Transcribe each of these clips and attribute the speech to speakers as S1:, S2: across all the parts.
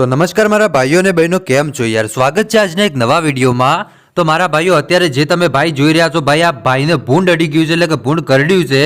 S1: તો નમસ્કાર મારા ભાઈઓ અને બહેનો, કેમ છો યાર? સ્વાગત છે આજના એક નવા વિડીયોમાં. તો મારા ભાઈઓ, અત્યારે જે તમે ભાઈ જોઈ રહ્યા છો, ભાઈ, આ ભાઈને ભૂંડ અડી ગયું છે, એટલે કે ભૂંડ કરડ્યું છે,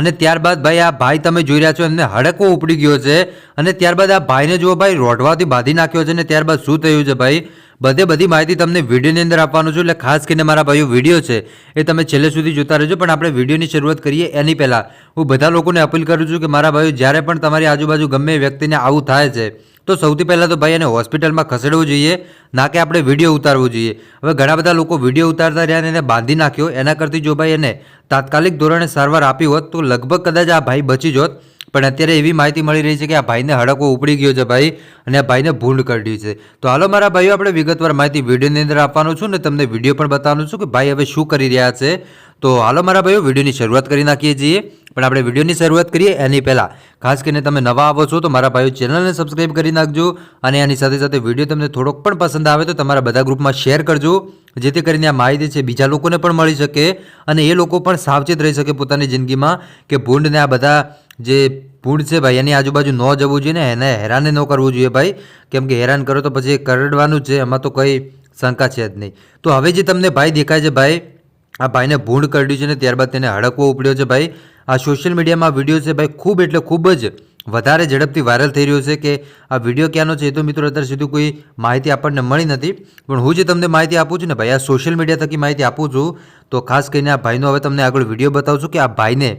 S1: અને ત્યારબાદ ભાઈ, આ ભાઈ તમે જોઈ રહ્યા છો, એમને હડકો ઉપડી ગયો છે, અને ત્યારબાદ આ ભાઈને જુઓ ભાઈ રોડવાથી બાંધી નાખ્યો છે, અને ત્યારબાદ શું થયું છે ભાઈ? બધે બધી માહિતી તમને વિડીયોની અંદર આપવાનું છું, એટલે ખાસ કરીને મારા ભાઈઓ, વીડિયો છે, એ તમે છેલ્લે સુધી જોતા રહેજો, પણ આપણે વિડીયોની શરૂઆત કરીએ એની પહેલાં. હું બધા લોકોને અપીલ કરું છું કે મારા ભાઈઓ, જ્યારે પણ તમારી આજુબાજુ ગમે વ્યક્તિને આવું થાય છે તો સૌથી પહેલાં તો ભાઈ એને હોસ્પિટલમાં ખસેડવું જોઈએ, ના કે આપણે વીડિયો ઉતારવું જોઈએ. હવે ઘણા બધા લોકો વીડિયો ઉતારતા રહ્યા એને બાંધી નાખ્યો. એના કરતી જો ભાઈ એને તાત્કાલિક ધોરણે સારવાર આપી હોત તો લગભગ કદાચ આ ભાઈ બચી જોત. પણ અત્યારે એવી માહિતી મળી રહી છે કે આ ભાઈને હડકો ઉપડી ગયો છે ભાઈ અને આ ભાઈને ભૂંડ કાઢ્યું છે. તો હાલો મારા ભાઈઓ, આપણે વિગતવાર માહિતી વિડીયોની અંદર આપવાનું છું ને તમને વીડિયો પણ બતાવવાનું છું કે ભાઈ હવે શું કરી રહ્યા છે. તો હાલો મારા ભાઈઓ, વિડીયોની શરૂઆત કરી નાખીએ છીએ. પણ આપણે વિડીયોની શરૂઆત કરીએ એની પહેલાં. ખાસ કરીને તમે નવા આવો છો તો મારા ભાઈઓ ચેનલને સબસ્ક્રાઈબ કરી નાખજો અને એની સાથે સાથે વીડિયો તમને થોડોક પણ પસંદ આવે તો તમારા બધા ગ્રુપમાં શેર કરજો, જેથી કરીને આ માહિતી છે બીજા લોકોને પણ મળી શકે અને એ લોકો પણ સાવચેત રહી શકે પોતાની જિંદગીમાં કે ભૂંડને આ બધા જે ભૂંડ છે ભાઈ, એની આજુબાજુ ન જવું જોઈએ ને એને હેરાને ન કરવું જોઈએ ભાઈ. કેમ કે હેરાન કરો તો પછી કરડવાનું છે, એમાં તો કંઈ શંકા છે જ નહીં. તો હવે જે તમને ભાઈ દેખાય છે ભાઈ, આ ભાઈને ભૂંડ કરડ્યું છે ને ત્યારબાદ તેને હડકવો ઉપડ્યો છે ભાઈ. આ સોશિયલ મીડિયામાં વીડિયો છે ભાઈ, ખૂબ એટલે ખૂબ જ વધારે ઝડપથી વાયરલ થઈ રહ્યો છે કે આ વીડિયો ક્યાંનો છે એ તો મિત્રો અત્યાર સુધી કોઈ માહિતી આપણને મળી નથી. પણ હું જે તમને માહિતી આપું છું ને ભાઈ, આ સોશિયલ મીડિયા થકી માહિતી આપું છું, તો ખાસ કરીને આ ભાઈનો હવે તમને આગળ વીડિયો બતાવું છું કે આ ભાઈને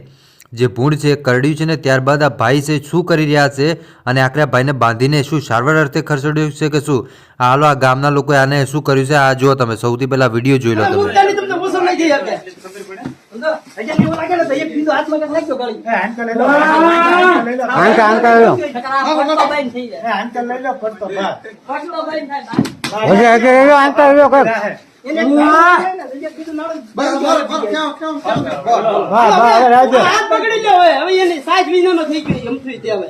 S1: જે ભૂંડ છે, કરડ્યું છે ને, ત્યારબાદ આ ભાઈ છે શું કરી રહ્યા છે અને આખરે ભાઈને બાંધીને શું સારવાર અર્થે ખસેડ્યું છે કે શું? હાલો, આ ગામના લોકોએ આને શું કર્યું છે? આ જુઓ તમે, સૌથી પહેલા વીડિયો જોઈ લો તમે.
S2: સાત મહિનાનો થઈ ગયો એમ થઈ ત્યાં હવે.